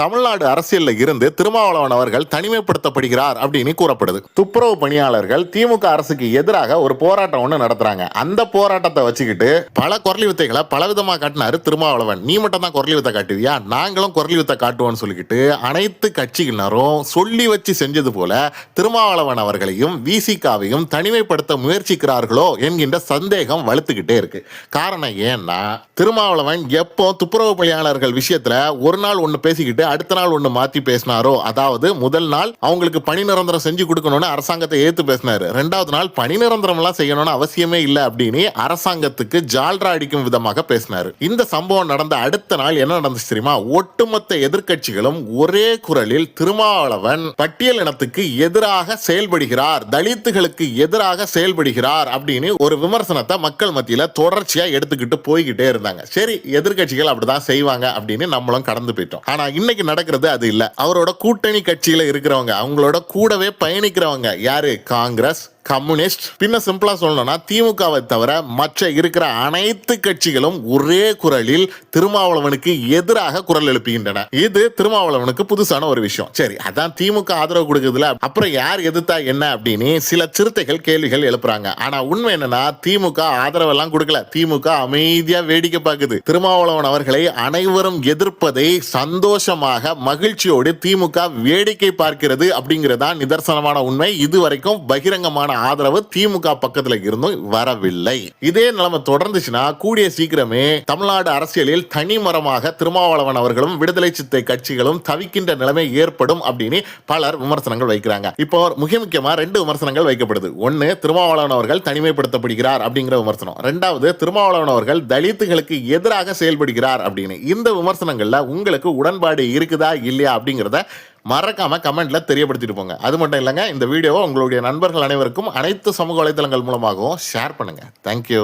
தமிழ்நாடு அரசியலில் இருந்து திருமாவளவன் அவர்கள் தனிமைப்படுத்தப்படுகிறார் அப்படின்னு கூறப்படுது. துப்புரவு பணியாளர்கள் திமுக அரசுக்கு எதிராக ஒரு போராட்டம் ஒன்று நடத்துறாங்க. அந்த போராட்டத்தை வச்சுக்கிட்டு பல குரலி வித்தைகளை பலவிதமாக காட்டினாரு திருமாவளவன். நீ மட்டும் தான் குரலி வித்தை காட்டுவியா? நாங்களும் குரலி வித்தை காட்டுவோம்னு சொல்லிக்கிட்டு அனைத்து கட்சியினரும் சொல்லி வச்சு செஞ்சது போல திருமாவளவன் அவர்களையும் விசிகாவையும் தனிமைப்படுத்த முயற்சிக்கிறார்களோ என்கின்ற சந்தேகம் வலுத்துக்கிட்டே இருக்கு. காரணம் ஏன்னா திருமாவளவன் எப்போ துப்புரவு பணியாளர்கள் விஷயத்துல ஒரு நாள் ஒன்று பேசிக்கிட்டு அடுத்த நாள் ஒன்று மாற்றி பேசினாரோ அதாவது முதல் நாள் அவங்களுக்கு பணி நிரந்தரம் செஞ்சு கொடுக்கணும்னு அரசாங்கத்தை ஏற்று பேசினாரு. ரெண்டாவது நாள் பணி நிரந்தரம்லாம் செய்யணும்னு அவசியமே இல்லை அப்படின்னு அரசாங்கத்துக்கு ஜால்ரா அடிக்கும் விதமாக பேசினாரு. இந்த சம்பவம் நடந்த அடுத்த நாள் என்ன நடந்துச்சு தெரியுமா? ஒட்டுமொத்த எதிர்க்கட்சிகளும் ஒரே குரலில் திருமாவளவன் பட்டியல் இனத்துக்கு எதிராக செயல்படுகிறார் தலித்துகளுக்கு எதிராக செயல்படுகிறார் அப்படின்னு ஒரு விமர்சனத்தை மக்கள் மத்தியில தொடர்ச்சியா எடுத்துக்கிட்டு போய்கிட்டே இருந்தாங்க. சரி எதிர்க்கட்சிகள் அப்படிதான் செய்வாங்க அப்படின்னு நம்மளும் கடந்து போயிட்டோம். ஆனா இன்னைக்கு நடக்கிறது அது இல்ல. அவரோட கூட்டணி கட்சியில் இருக்கிறவங்க அவங்களோட கூடவே பயணிக்கிறவங்க யாரு? காங்கிரஸ் கம்யூனிஸ்ட். பின்ன சிம்பிளா சொல்லணும்னா திமுகவை தவிர மற்ற இருக்கிற அனைத்து கட்சிகளும் ஒரே குரலில் திருமாவளவனுக்கு எதிராக குரல் எழுப்புகின்றன. இது திருமாவளவனுக்கு புதுசான ஒரு விஷயம். சரி அதான் திமுக ஆதரவு கொடுக்குதுல அப்புறம் யார் எதிர்த்தா என்ன அப்படின்னு சில சிறுத்தைகள் கேள்விகள் எழுப்புறாங்க. ஆனா உண்மை என்னன்னா திமுக ஆதரவெல்லாம் கொடுக்கல. திமுக அமைதியா வேடிக்கை பார்க்குது. திருமாவளவன் அவர்களை அனைவரும் எதிர்ப்பதை சந்தோஷமாக மகிழ்ச்சியோடு திமுக வேடிக்கை பார்க்கிறது அப்படிங்கறதான் நிதர்சனமான உண்மை. இதுவரைக்கும் பகிரங்கமான ஆதரவு திமுக பக்கத்துல இருந்தும் வரவில்லை. இதே நிலைமை தொடர்ந்துச்சுன்னா கூடிய சீக்கிரமே தமிழ்நாடு அரசியலில் தனிமரமாக திருமாவளவன் அவர்களும் விடுதலை சித்தை கட்சிகளும் தவிக்கின்ற நிலைமை ஏற்படும் அப்படின்னு பலர் விமர்சனங்கள் வைக்கிறாங்க. இப்போ முக்கிய முக்கியமா ரெண்டு விமர்சனங்கள் வைக்கப்படுது. ஒன்னு திருமாவளவன் அவர்கள் தனிமைப்படுத்தப்படுகிறார் அப்படிங்கிற விமர்சனம். ரெண்டாவது திருமாவளவன் அவர்கள் தலித்துகளுக்கு எதிராக செயல்படுகிறார் அப்படின்னு. இந்த விமர்சனங்கள்ல உங்களுக்கு உடன்பாடு இருக்குதா இல்லையா அப்படிங்கிறத மறக்காம கமெண்ட்ல தெரியப்படுத்திட்டு போங்க. அது மட்டும் இல்லைங்க இந்த வீடியோவை உங்களுடைய நண்பர்கள் அனைவருக்கும் அனைத்து சமூக வலைதளங்கள் மூலமாகவும் ஷேர் பண்ணுங்க. தேங்க்யூ